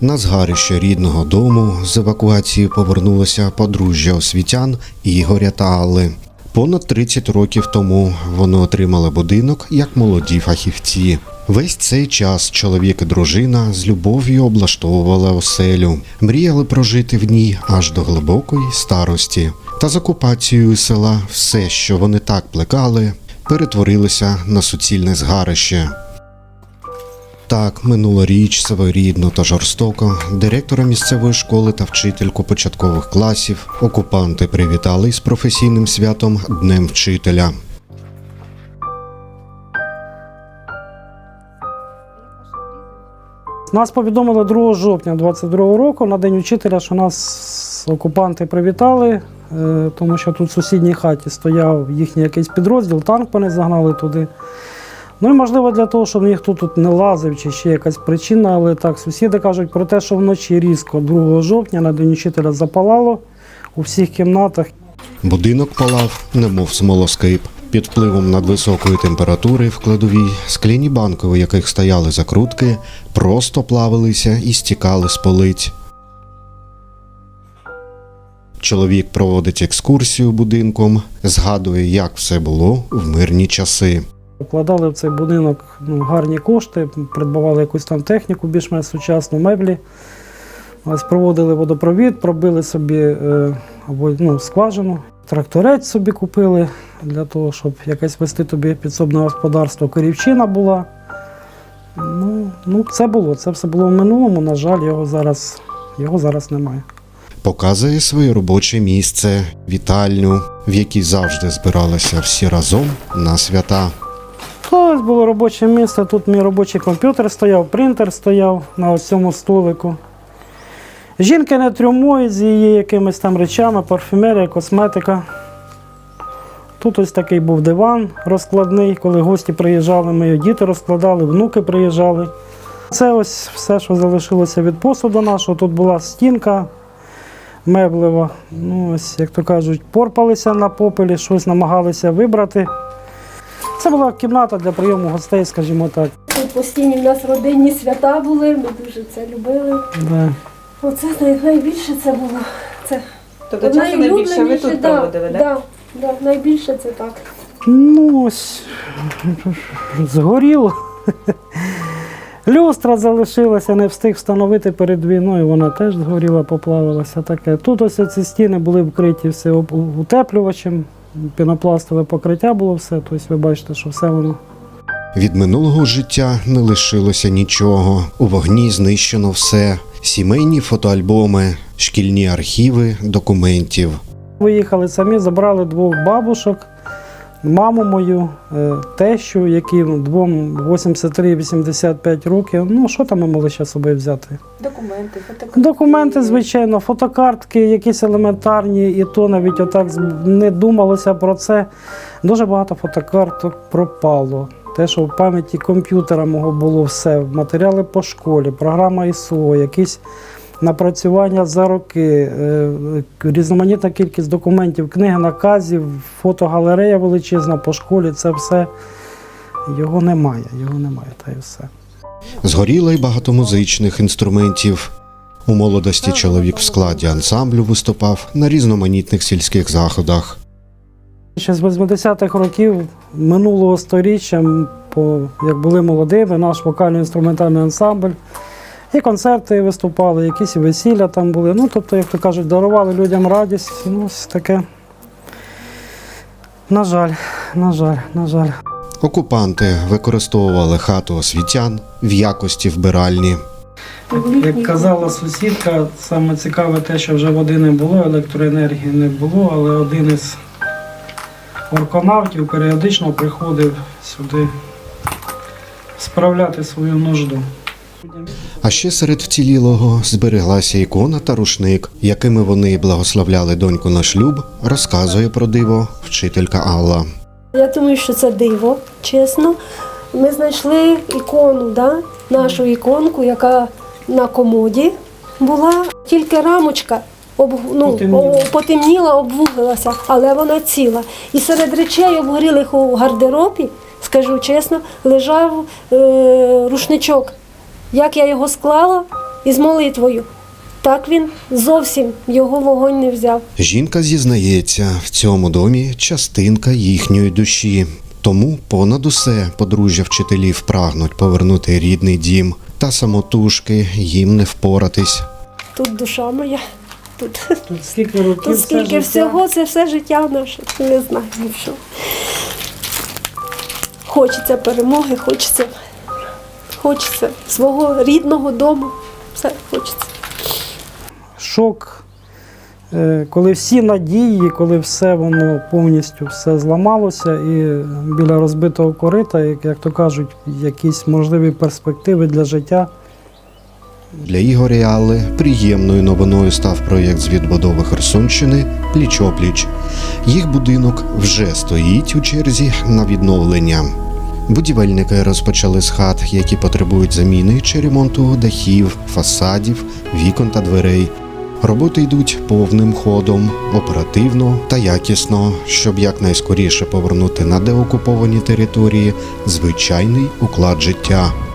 На згарище рідного дому з евакуації повернулося подружжя освітян Ігоря та Алли. Понад 30 років тому вони отримали будинок як молоді фахівці. Весь цей час чоловік і дружина з любов'ю облаштовували оселю, мріяли прожити в ній аж до глибокої старості. Та з окупацією села все, що вони так плекали, перетворилося на суцільне згарище. Так, минула річ своєрідно та жорстоко. Директора місцевої школи та вчительку початкових класів окупанти привітали із професійним святом Днем вчителя. Нас повідомили 2 жовтня 22 року на День учителя, що нас окупанти привітали, е, тому що тут в сусідній хаті стояв їхній якийсь підрозділ, танк вони загнали туди. Ну і можливо для того, щоб ніхто тут не лазив чи ще якась причина, але так, сусіди кажуть про те, що вночі різко 2 жовтня на День учителя запалало у всіх кімнатах. Будинок палав, немов смолоскип. Під впливом надвисокої температури в кладовій скляні банки, у яких стояли закрутки, просто плавилися і стікали з полиць. Чоловік проводить екскурсію будинком, згадує, як все було в мирні часи. Вкладали в цей будинок ну, гарні кошти, придбавали якусь там техніку, більш-менш сучасну меблі. Ось проводили водопровід, пробили собі е, або, ну, скважину. Тракторець собі купили для того, щоб якесь вести тобі підсобне господарство. Корівчина була. Ну, ну, це було. Це все було в минулому. На жаль, його зараз, його зараз немає. Показує своє робоче місце, вітальню, в якій завжди збиралися всі разом на свята. Ось було робоче місце. Тут мій робочий комп'ютер стояв, принтер стояв на цьому столику. Жінки не трюмують з її якимись там речами, парфюмерія, косметика. Тут ось такий був диван розкладний, коли гості приїжджали, його діти розкладали, внуки приїжджали. Це ось все, що залишилося від посуду нашого. Тут була стінка меблева. Ну, ось, як то кажуть, порпалися на попелі, щось намагалися вибрати. Це була кімната для прийому гостей, скажімо так. Тут постійні в нас родинні свята були, ми дуже це любили. Да. Оце найбільше це було. Це Тобто часу найбільше ви тут да, проводили, так? да, да, найбільше це так. Ну ось згоріло. Люстра залишилася, не встиг встановити перед війною, вона теж згоріла, поплавилася. Таке. Тут ось ці стіни були вкриті все утеплювачем, пінопластове покриття було все. Тобто ви бачите, що все воно. Від минулого життя не лишилося нічого. У вогні знищено все: сімейні фотоальбоми, шкільні архіви документів. Виїхали самі, забрали двох бабушок, маму мою, е, тещу, які ну, двом 83-85 років. Ну, що там ми могли ще з собою взяти? Документи, фотокартки. Документи, звичайно, фотокартки, якісь елементарні, і то навіть отак не думалося про це. Дуже багато фотокарток пропало. Те, що в пам'яті комп'ютера мого було все, матеріали по школі, програма ІСО, якісь напрацювання за роки, е, різноманітна кількість документів, книги наказів, фотогалерея величезна по школі, це все. Його немає, його немає, та й все. Згоріло й багато музичних інструментів. У молодості чоловік в складі ансамблю виступав на різноманітних сільських заходах. Ще з 80-х років минулого сторіччя, по, як були молодими, наш вокально-інструментальний ансамбль. І концерти виступали, якісь весілля там були. Ну, тобто, як то кажуть, дарували людям радість. Ну, ось таке. На жаль, на жаль, на жаль. Окупанти використовували хату освітян в якості вбиральні. Як казала сусідка, саме цікаве те, що вже води не було, електроенергії не було, але один із орконавтів періодично приходив сюди справляти свою нужду. А ще серед вцілілого збереглася ікона та рушник, якими вони благословляли доньку на шлюб, розказує про диво вчителька Алла. Я думаю, що це диво, чесно. Ми знайшли ікону, да? нашу іконку, яка на комоді була, тільки рамочка. Об, ну, Потемніла. потемніла, обвуглилася, але вона ціла. І серед речей обгорілих у гардеробі, скажу чесно, лежав е, рушничок. Як я його склала, із молитвою. Так він зовсім його вогонь не взяв. Жінка зізнається, в цьому домі частинка їхньої душі. Тому понад усе подружжя вчителів прагнуть повернути рідний дім, та самотужки їм не впоратись. Тут душа моя, тут, Тут скільки років, тут все скільки життя. всього, це все життя наше. Не знаю, що. Хочеться перемоги, хочеться, хочеться свого рідного дому. Все хочеться. шок, е, коли всі надії, коли все воно повністю все зламалося, і біля розбитого корита, як, як то кажуть, якісь можливі перспективи для життя. Для Ігоря і Алли приємною новиною став проєкт з відбудови Херсонщини Пліч-опліч. Їх будинок вже стоїть у черзі на відновлення. Будівельники розпочали з хат, які потребують заміни чи ремонту дахів, фасадів, вікон та дверей. Роботи йдуть повним ходом, оперативно та якісно, щоб якнайскоріше повернути на деокуповані території звичайний уклад життя.